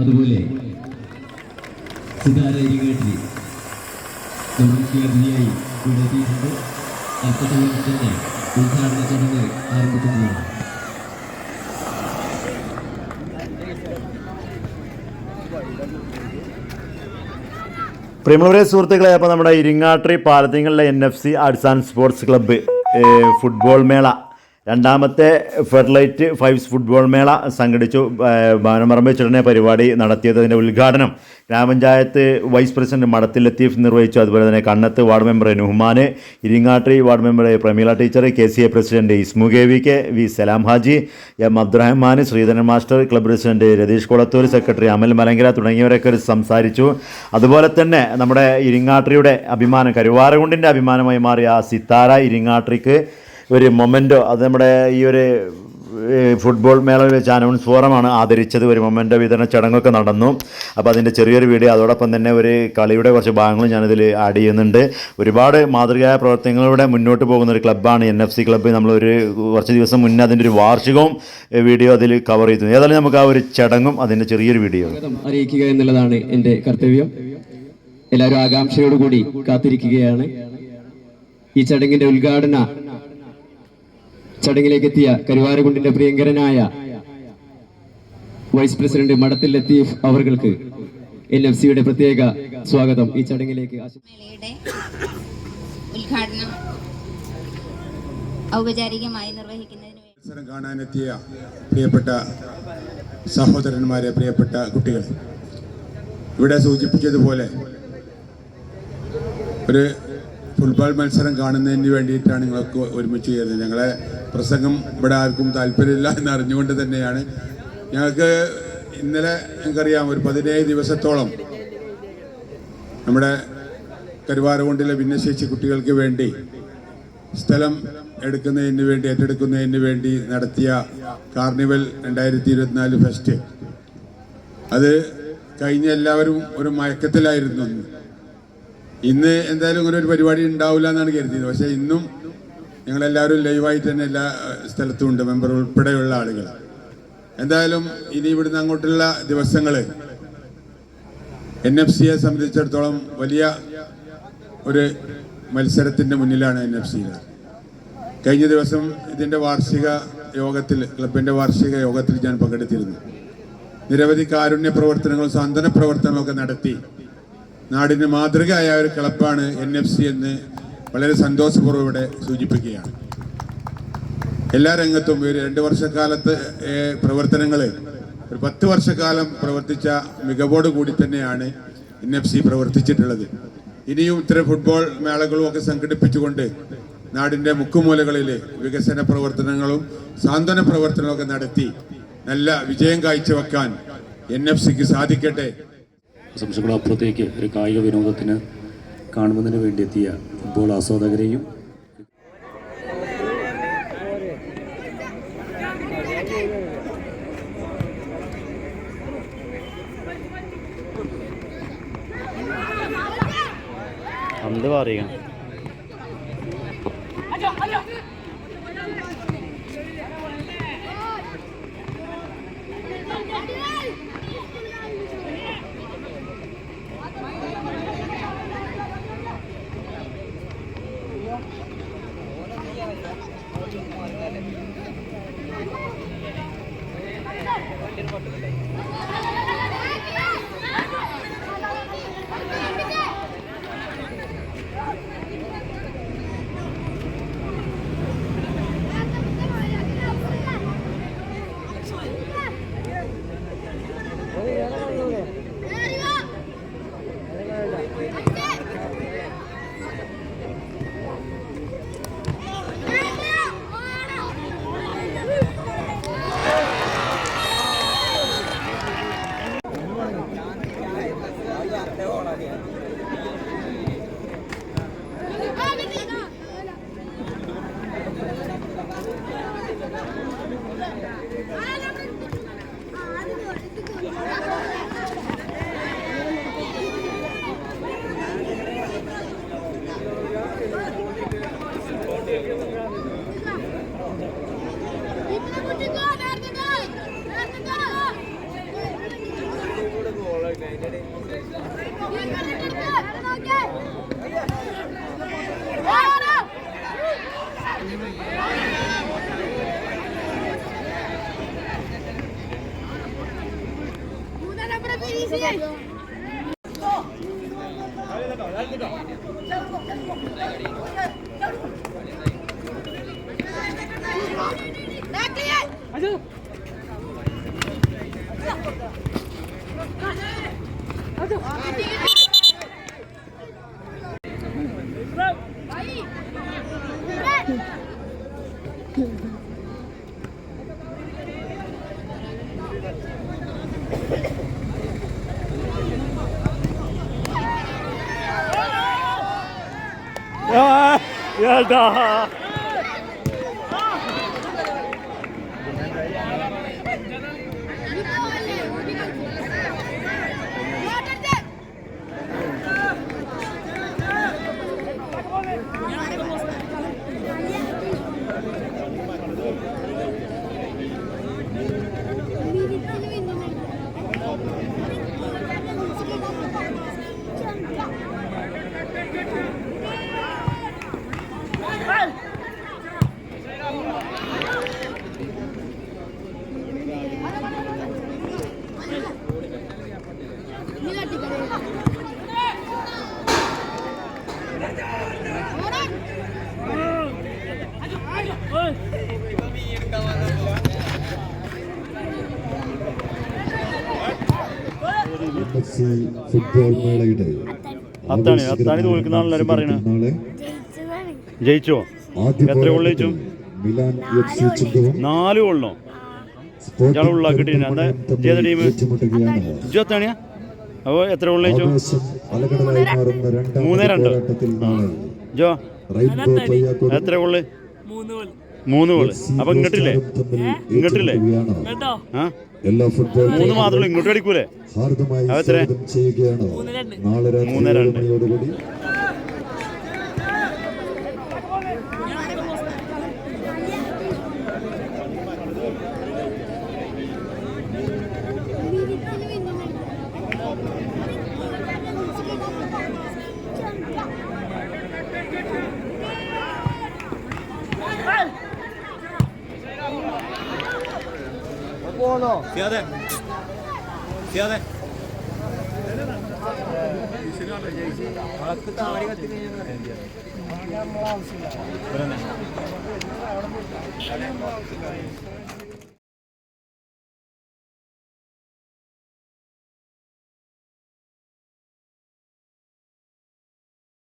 അതുപോലെ സിതാര തന്നെ ഉദ്ഘാടന ചടങ്ങ് ആരംഭിക്കുന്നതാണ് സുഹൃത്തുക്കളെ അപ്പോൾ നമ്മുടെ Iringattiri പാലത്തിങ്ങളിലെ N F C arts and sports club football മേള രണ്ടാമത്തെ ഫെർലൈറ്റ് ഫൈവ്സ് ഫുട്ബോൾ മേള സംഘടിച്ചു ഭാനമറമ്പ് ചടന പരിപാടി നടത്തിയതിന്റെ ഉദ്ഘാടനം ഗ്രാമപഞ്ചായത്ത് വൈസ് പ്രസിഡന്റ് മടത്തിൽ ലത്തീഫ് നിർവഹിച്ചു. അതുപോലെ തന്നെ Kannath ward member Nuhman Iringatti ward member Pramila teacher K C A president Ismu K V K V Salam Haji M Abdurahman Sreedharan master club president Ratheesh Kolathur secretary Amal Malankara തുടങ്ങിയവരൊക്കെ സംസാരിച്ചു. അതുപോലെ തന്നെ നമ്മുടെ ഇരിങ്ങാട്ടിയുടെ അഭിമാനം കരുവാരകുണ്ടിന്റെ അഭിമാനമായി മാറിയ ആ സിത്താര ഇരിങ്ങാട്രിക്ക് ഒരു memento അത് നമ്മുടെ ഈ ഒരു ഫുട്ബോൾ മേള വെച്ച് അനൗൺസ് ഫോറമാണ് ആദരിച്ചത്. ഒരു മൊമെന്റോ വിതരണ ചടങ്ങൊക്കെ നടന്നു. അപ്പോൾ അതിന്റെ ചെറിയൊരു വീഡിയോ അതോടൊപ്പം തന്നെ ഒരു കളിയുടെ കുറച്ച് ഭാഗങ്ങളും ഞാനിതിൽ ആഡ് ചെയ്യുന്നുണ്ട്. ഒരുപാട് മാതൃകയായ പ്രവർത്തനങ്ങളിലൂടെ മുന്നോട്ട് പോകുന്ന ഒരു ക്ലബ്ബാണ് എൻ എഫ് സി ക്ലബ്ബ് നമ്മളൊരു കുറച്ച് ദിവസം മുന്നേ അതിന്റെ ഒരു വാർഷികവും വീഡിയോ അതിൽ കവർ ചെയ്തു. ഏതായാലും നമുക്ക് ആ ഒരു ചടങ്ങും അതിന്റെ ചെറിയൊരു വീഡിയോ അറിയിക്കുക എന്നുള്ളതാണ് എന്റെ കർത്തവ്യം. എല്ലാവരും ആകാംക്ഷയോടുകൂടി കാത്തിരിക്കുകയാണ്. ഈ ചടങ്ങിന്റെ ഉദ്ഘാടന ചടങ്ങിലേക്ക് എത്തിയ കരുവാരകുണ്ടിന്റെ പ്രിയങ്കരനായ വൈസ് പ്രസിഡന്റ് മടത്തിൽ ലത്തീഫ് അവർക്ക് എൻ എഫ് സിയുടെ പ്രത്യേക സ്വാഗതം ഈ ചടങ്ങിലേക്ക് ഉദ്ഘാടനം ഔപചാരികമായി നിർവഹിക്കുന്നതിന് വേണ്ടി മത്സരം കാണാനെത്തിയ പ്രിയപ്പെട്ട സഹോദരന്മാരെ പ്രിയപ്പെട്ട കുട്ടികൾ ഇവിടെ സൂചിപ്പിച്ചതുപോലെ ഒരു ഫുട്ബോൾ മത്സരം കാണുന്നതിന് വേണ്ടിയിട്ടാണ് നിങ്ങളൊക്കെ ഒരുമിച്ച് ചെയ്യുന്നത് ഞങ്ങളെ പ്രസംഗം ഇവിടെ ആർക്കും താല്പര്യമില്ല എന്ന് അറിഞ്ഞുകൊണ്ട് തന്നെയാണ്. ഞങ്ങൾക്ക് ഇന്നലെ ഞങ്ങൾക്കറിയാം ഒരു പതിനേഴ് ദിവസത്തോളം നമ്മുടെ കരുവാരകുണ്ടിലെ ഭിന്നശേഷി കുട്ടികൾക്ക് വേണ്ടി സ്ഥലം എടുക്കുന്നതിന് വേണ്ടി ഏറ്റെടുക്കുന്നതിന് വേണ്ടി നടത്തിയ കാർണിവൽ രണ്ടായിരത്തി ഇരുപത്തിനാല് ഫെസ്റ്റ്. അത് കഴിഞ്ഞ എല്ലാവരും ഒരു മയക്കത്തിലായിരുന്നു. ഇന്ന് എന്തായാലും ഇങ്ങനെ ഒരു പരിപാടി ഉണ്ടാവില്ല എന്നാണ് കരുതിയത്. പക്ഷേ ഇന്നും ഞങ്ങളെല്ലാവരും ലൈവായിട്ട് തന്നെ എല്ലാ സ്ഥലത്തും ഉണ്ട്. മെമ്പർ ഉൾപ്പെടെയുള്ള ആളുകൾ എന്തായാലും ഇനി ഇവിടുന്ന് അങ്ങോട്ടുള്ള ദിവസങ്ങൾ എൻ എഫ് സിയെ സംബന്ധിച്ചിടത്തോളം വലിയ ഒരു മത്സരത്തിന്റെ മുന്നിലാണ് എൻ എഫ് സിയിൽ കഴിഞ്ഞ ദിവസം ഇതിന്റെ വാർഷിക യോഗത്തിൽ ക്ലബിന്റെ വാർഷിക യോഗത്തിൽ ഞാൻ പങ്കെടുത്തിരുന്നു. നിരവധി കാരുണ്യ പ്രവർത്തനങ്ങളും സാന്ത്വന പ്രവർത്തനങ്ങളൊക്കെ നടത്തി. നാടിന് മാതൃകയായ ഒരു ക്ലബാണ് എൻ എഫ് സി എന്ന് വളരെ സന്തോഷപൂർവം ഇവിടെ സൂചിപ്പിക്കുകയാണ്. എല്ലാ രംഗത്തും ഒരു രണ്ട് വർഷക്കാലത്ത് പ്രവർത്തനങ്ങൾ ഒരു പത്ത് വർഷക്കാലം പ്രവർത്തിച്ച മികവോട് കൂടി തന്നെയാണ് എൻ എഫ് സി പ്രവർത്തിച്ചിട്ടുള്ളത്. ഇനിയും ഇത്തരം ഫുട്ബോൾ മേളകളും ഒക്കെ സംഘടിപ്പിച്ചുകൊണ്ട് നാടിന്റെ മുക്കുമൂലകളിൽ വികസന പ്രവർത്തനങ്ങളും സാന്ത്വന പ്രവർത്തനങ്ങളും ഒക്കെ നടത്തി നല്ല വിജയം കാഴ്ചവെക്കാൻ എൻ എഫ് സിക്ക് സാധിക്കട്ടെ. സംശയങ്ങളും അപ്പുറത്തേക്ക് ഒരു കായിക വിനോദത്തിന് കാണുന്നതിന് വേണ്ടി എത്തിയ ഫുട്ബോൾ ആസ്വാദകരെയും അന്ത് പറയുക ya Aduh. 아, 야, 야다. ഫുട്ബോൾ മേളയുടെ അത്താണി അത്താണി തോൽക്കുന്ന എല്ലാവരും പറയണ ജയിച്ചോ എത്ര goal ജയിച്ചു? മിലാൻ എഫ് സി ചിന്തവും നാല് ഗോളിനോ ഇയാൾ. പെരുന്തൽമണ്ണയും എന്താ ഏത് ടീം? ഏറ്റുമുട്ടുകയാണ് ഇജു എത്താണിയാ അപ്പോൾ എത്ര കൊള്ളു ജോ മൂന്നേ രണ്ട്. ജോ? എത്ര കൊള്ളു മൂന്ന് ഗോൾ അപ്പൊ ഇങ്ങോട്ടില്ലേ? ഇങ്ങോട്ടില്ലേ? ആ. മൂന്ന് മാത്രമേ ഇങ്ങോട്ട് അടിക്കൂലേ? ഹാർദമായി അത് എത്രയാ? സ്വാഗതം ചെയ്യുകയാണ്. നാളെ മൂന്ന് രണ്ട്. സിയാദെ സിയാദെ വളക്ക് താടി കത്തി കഴിഞ്ഞാൽ